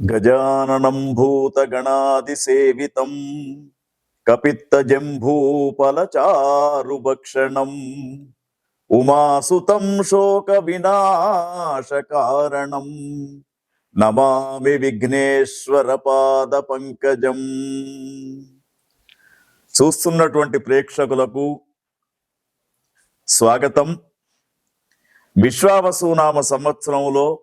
గజాననం భూతగణాదిసేవితం కపిత్తజంభూపలచారుభక్షణం ఉమాసుతం శోక వినాశకారణం నమామి విఘ్నేశ్వర పాద పంకజం చూస్తున్నటువంటి ప్రేక్షకులకు స్వాగతం. విశ్వావసునామ సంవత్సరంలో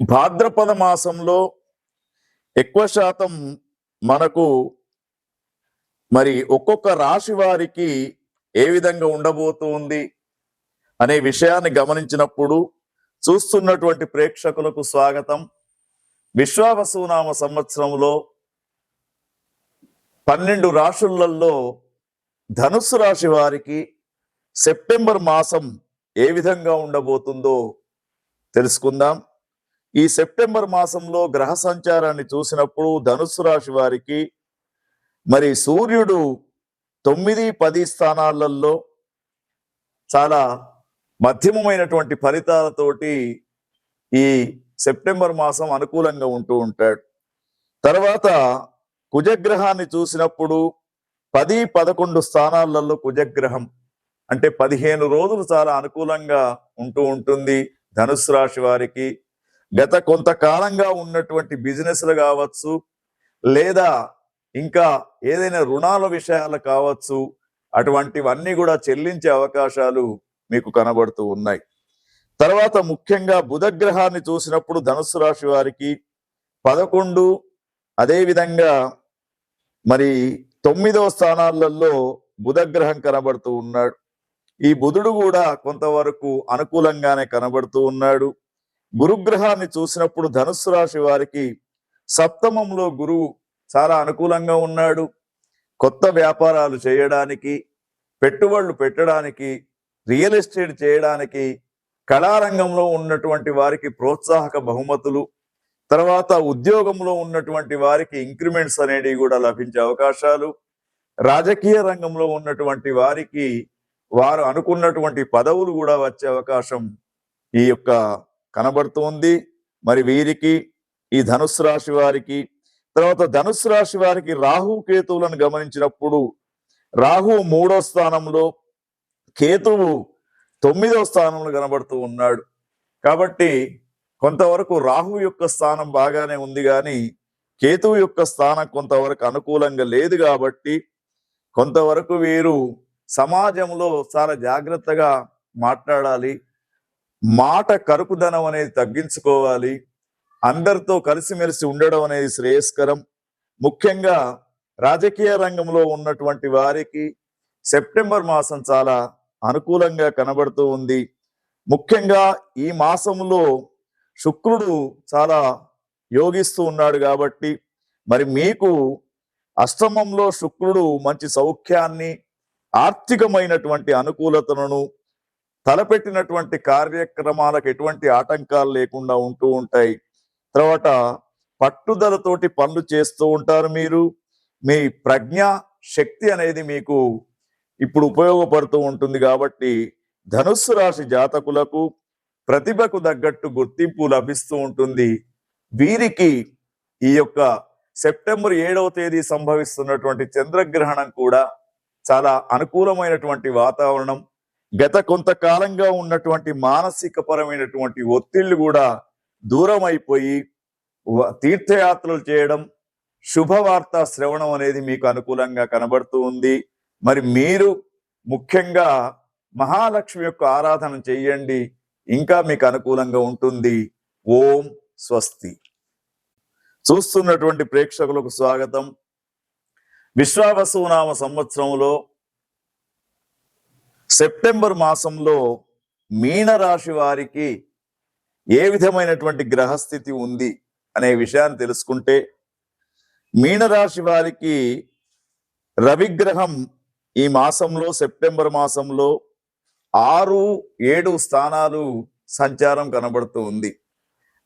భాద్రపద మాసంలో ఎక్కువ శాతం మనకు మరి ఒక్కొక్క రాశి వారికి ఏ విధంగా ఉండబోతుంది అనే విషయాన్ని గమనించినప్పుడు చూస్తున్నటువంటి ప్రేక్షకులకు స్వాగతం. విశ్వావసునామ సంవత్సరంలో పన్నెండు రాశులలో ధనుస్సు రాశి వారికి సెప్టెంబర్ మాసం ఏ విధంగా ఉండబోతుందో తెలుసుకుందాం. ఈ సెప్టెంబర్ మాసంలో గ్రహ సంచారాన్ని చూసినప్పుడు ధనుస్సు రాశి వారికి మరి సూర్యుడు తొమ్మిది పది స్థానాలలో చాలా మధ్యమమైనటువంటి ఫలితాలతోటి ఈ సెప్టెంబర్ మాసం అనుకూలంగా ఉంటూ ఉంటాడు. తర్వాత కుజగ్రహాన్ని చూసినప్పుడు పది పదకొండు స్థానాలలో కుజగ్రహం అంటే పదిహేను రోజులు చాలా అనుకూలంగా ఉంటూ ఉంటుంది ధనుసు రాశి వారికి. గత కొంతకాలంగా ఉన్నటువంటి బిజినెస్లు కావచ్చు లేదా ఇంకా ఏదైనా రుణాల విషయాలు కావచ్చు అటువంటివన్నీ కూడా చెల్లించే అవకాశాలు మీకు కనబడుతూ ఉన్నాయి. తర్వాత ముఖ్యంగా బుధగ్రహాన్ని చూసినప్పుడు ధనుసు రాశి వారికి పదకొండు అదేవిధంగా మరి తొమ్మిదవ స్థానాలలో బుధగ్రహం కనబడుతూ ఉన్నాడు. ఈ బుధుడు కూడా కొంతవరకు అనుకూలంగానే కనబడుతూ ఉన్నాడు. గురుగ్రహాన్ని చూసినప్పుడు ధనుస్సు రాశి వారికి సప్తమంలో గురువు చాలా అనుకూలంగా ఉన్నాడు. కొత్త వ్యాపారాలు చేయడానికి పెట్టుబడులు పెట్టడానికి రియల్ ఎస్టేట్ చేయడానికి కళారంగంలో ఉన్నటువంటి వారికి ప్రోత్సాహక బహుమతులు తర్వాత ఉద్యోగంలో ఉన్నటువంటి వారికి ఇంక్రిమెంట్స్ అనేవి కూడా లభించే అవకాశాలు. రాజకీయ రంగంలో ఉన్నటువంటి వారికి వారు అనుకున్నటువంటి పదవులు కూడా వచ్చే అవకాశం ఈ యొక్క కనబడుతుంది మరి వీరికి ఈ ధనుస్సు రాశి వారికి తర్వాత ధనుస్సు రాశి వారికి రాహు కేతువులను గమనించినప్పుడు రాహు మూడో స్థానంలో కేతువు తొమ్మిదో స్థానంలో కనబడుతూ ఉన్నాడు. కాబట్టి కొంతవరకు రాహు యొక్క స్థానం బాగానే ఉంది కానీ కేతువు యొక్క స్థానం కొంతవరకు అనుకూలంగా లేదు కాబట్టి కొంతవరకు వీరు సమాజంలో చాలా జాగ్రత్తగా మాట్లాడాలి. మాట కరుకుదనం అనేది తగ్గించుకోవాలి. అందరితో కలిసిమెలిసి ఉండడం అనేది శ్రేయస్కరం. ముఖ్యంగా రాజకీయ రంగంలో ఉన్నటువంటి వారికి సెప్టెంబర్ మాసం చాలా అనుకూలంగా కనబడుతూ ఉంది. ముఖ్యంగా ఈ మాసంలో శుక్రుడు చాలా యోగిస్తూ ఉన్నాడు కాబట్టి మరి మీకు అష్టమంలో శుక్రుడు మంచి సౌఖ్యాన్ని ఆర్థికమైనటువంటి అనుకూలతలను తలపెట్టినటువంటి కార్యక్రమాలకు ఎటువంటి ఆటంకాలు లేకుండా ఉంటూ ఉంటాయి. తర్వాత పట్టుదలతోటి పనులు చేస్తూ ఉంటారు మీరు. మీ ప్రజ్ఞ శక్తి అనేది మీకు ఇప్పుడు ఉపయోగపడుతూ ఉంటుంది కాబట్టి ధనుస్సు రాశి జాతకులకు ప్రతిభకు తగ్గట్టు గుర్తింపు లభిస్తూ ఉంటుంది. వీరికి ఈ యొక్క సెప్టెంబర్ ఏడవ తేదీ సంభవిస్తున్నటువంటి చంద్రగ్రహణం కూడా చాలా అనుకూలమైనటువంటి వాతావరణం. గత కొంతకాలంగా ఉన్నటువంటి మానసిక పరమైనటువంటి ఒత్తిళ్ళు కూడా దూరం అయిపోయి తీర్థయాత్రలు చేయడం శుభవార్త శ్రవణం అనేది మీకు అనుకూలంగా కనబడుతూ ఉంది. మరి మీరు ముఖ్యంగా మహాలక్ష్మి యొక్క ఆరాధన చెయ్యండి. ఇంకా మీకు అనుకూలంగా ఉంటుంది. ఓం స్వస్తి. చూస్తున్నటువంటి ప్రేక్షకులకు స్వాగతం. విశ్వావసునామ సంవత్సరంలో సెప్టెంబర్ మాసంలో మీనరాశి వారికి ఏ విధమైనటువంటి గ్రహస్థితి ఉంది అనే విషయాన్ని తెలుసుకుంటే మీనరాశి వారికి రవిగ్రహం ఈ మాసంలో సెప్టెంబర్ మాసంలో ఆరు ఏడు స్థానాలు సంచారం కనబడుతూ ఉంది.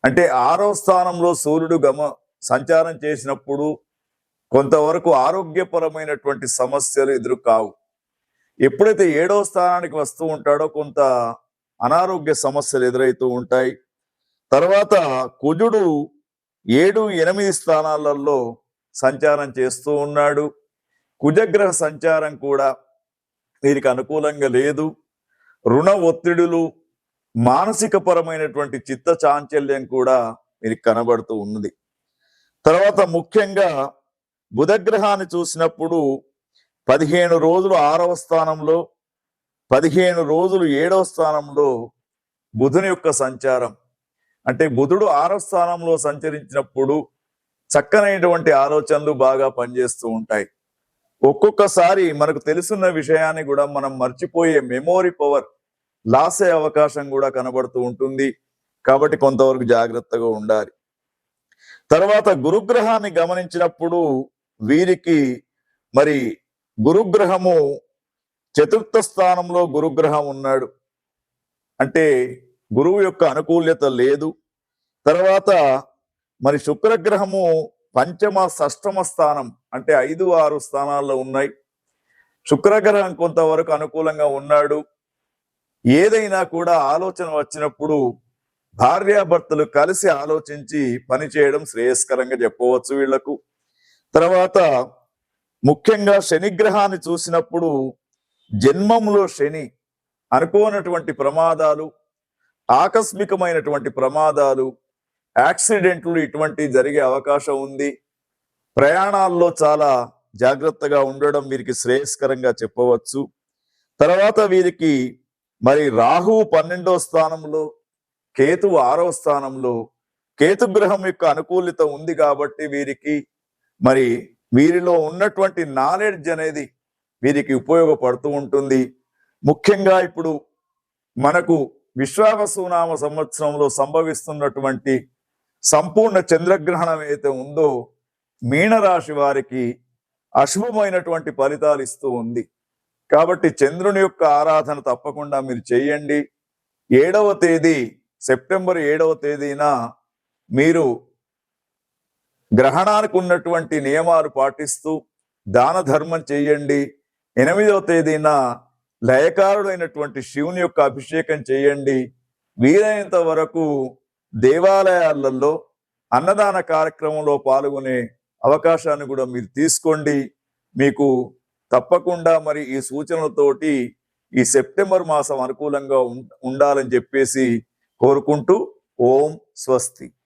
అంటే ఆరో స్థానంలో సూర్యుడు గమ సంచారం చేసినప్పుడు కొంతవరకు ఆరోగ్యపరమైనటువంటి సమస్యలు ఎదురు కావు ఎప్పుడైతే ఏడో స్థానానికి వస్తూ ఉంటాడో కొంత అనారోగ్య సమస్యలు ఎదురవుతూ ఉంటాయి. తర్వాత కుజుడు ఏడు ఎనిమిది స్థానాలలో సంచారం చేస్తూ ఉన్నాడు. కుజగ్రహ సంచారం కూడా వీరికి అనుకూలంగా లేదు. రుణ ఒత్తిడులు మానసిక పరమైనటువంటి చిత్త చాంచల్యం కూడా వీరికి కనబడుతూ ఉన్నది. తర్వాత ముఖ్యంగా బుధగ్రహాన్ని చూసినప్పుడు పదిహేను రోజులు ఆరవ స్థానంలో పదిహేను రోజులు ఏడవ స్థానంలో బుధుని యొక్క సంచారం. అంటే బుధుడు ఆరవ స్థానంలో సంచరించినప్పుడు చక్కనైనటువంటి ఆలోచనలు బాగా పనిచేస్తూ ఉంటాయి. ఒక్కొక్కసారి మనకు తెలుసున్న విషయాన్ని కూడా మనం మర్చిపోయే మెమోరీ పవర్ లాస్ అయ్యే అవకాశం కూడా కనబడుతూ ఉంటుంది. కాబట్టి కొంతవరకు జాగ్రత్తగా ఉండాలి. తర్వాత గురుగ్రహాన్ని గమనించినప్పుడు వీరికి మరి గురుగ్రహము చతుర్థ స్థానంలో గురుగ్రహం ఉన్నాడు. అంటే గురువు యొక్క అనుకూల్యత లేదు. తర్వాత మరి శుక్రగ్రహము పంచమ షష్టమ స్థానం అంటే ఐదు ఆరు స్థానాల్లో ఉన్నాయి. శుక్రగ్రహం కొంతవరకు అనుకూలంగా ఉన్నాడు. ఏదైనా కూడా ఆలోచన వచ్చినప్పుడు భార్యాభర్తలు కలిసి ఆలోచించి పని చేయడం శ్రేయస్కరంగా చెప్పవచ్చు వీళ్ళకు తర్వాత ముఖ్యంగా శనిగ్రహాన్ని చూసినప్పుడు జన్మంలో శని అనుకోనటువంటి ప్రమాదాలు ఆకస్మికమైనటువంటి ప్రమాదాలు యాక్సిడెంట్లు ఇటువంటి జరిగే అవకాశం ఉంది. ప్రయాణాల్లో చాలా జాగ్రత్తగా ఉండడం వీరికి శ్రేయస్కరంగా చెప్పవచ్చు. తర్వాత వీరికి మరి రాహువు పన్నెండో స్థానంలో కేతువు ఆరో స్థానంలో కేతు గ్రహం యొక్క అనుకూలిత ఉంది కాబట్టి వీరికి మరి వీరిలో ఉన్నటువంటి నాలెడ్జ్ అనేది వీరికి ఉపయోగపడుతూ ఉంటుంది. ముఖ్యంగా ఇప్పుడు మనకు విశ్వావసునామ సంవత్సరంలో సంభవిస్తున్నటువంటి సంపూర్ణ చంద్రగ్రహణం ఏదైతే ఉందో మీనరాశి వారికి అశుభమైనటువంటి ఫలితాలు ఇస్తూ ఉంది. కాబట్టి చంద్రుని యొక్క ఆరాధన తప్పకుండా మీరు చేయండి. ఏడవ తేదీ సెప్టెంబర్ ఏడవ తేదీన మీరు గ్రహణానికి ఉన్నటువంటి నియమాలు పాటిస్తూ దాన ధర్మం చేయండి. ఎనిమిదవ తేదీన లయకారుడైనటువంటి శివుని యొక్క అభిషేకం చేయండి. వీలైనంత వరకు దేవాలయాలలో అన్నదాన కార్యక్రమంలో పాల్గొనే అవకాశాన్ని కూడా మీరు తీసుకోండి. మీకు తప్పకుండా మరి ఈ సూచనలతోటి ఈ సెప్టెంబర్ మాసం అనుకూలంగా ఉం- ఉండాలని చెప్పేసి కోరుకుంటూ ఓం స్వస్తి.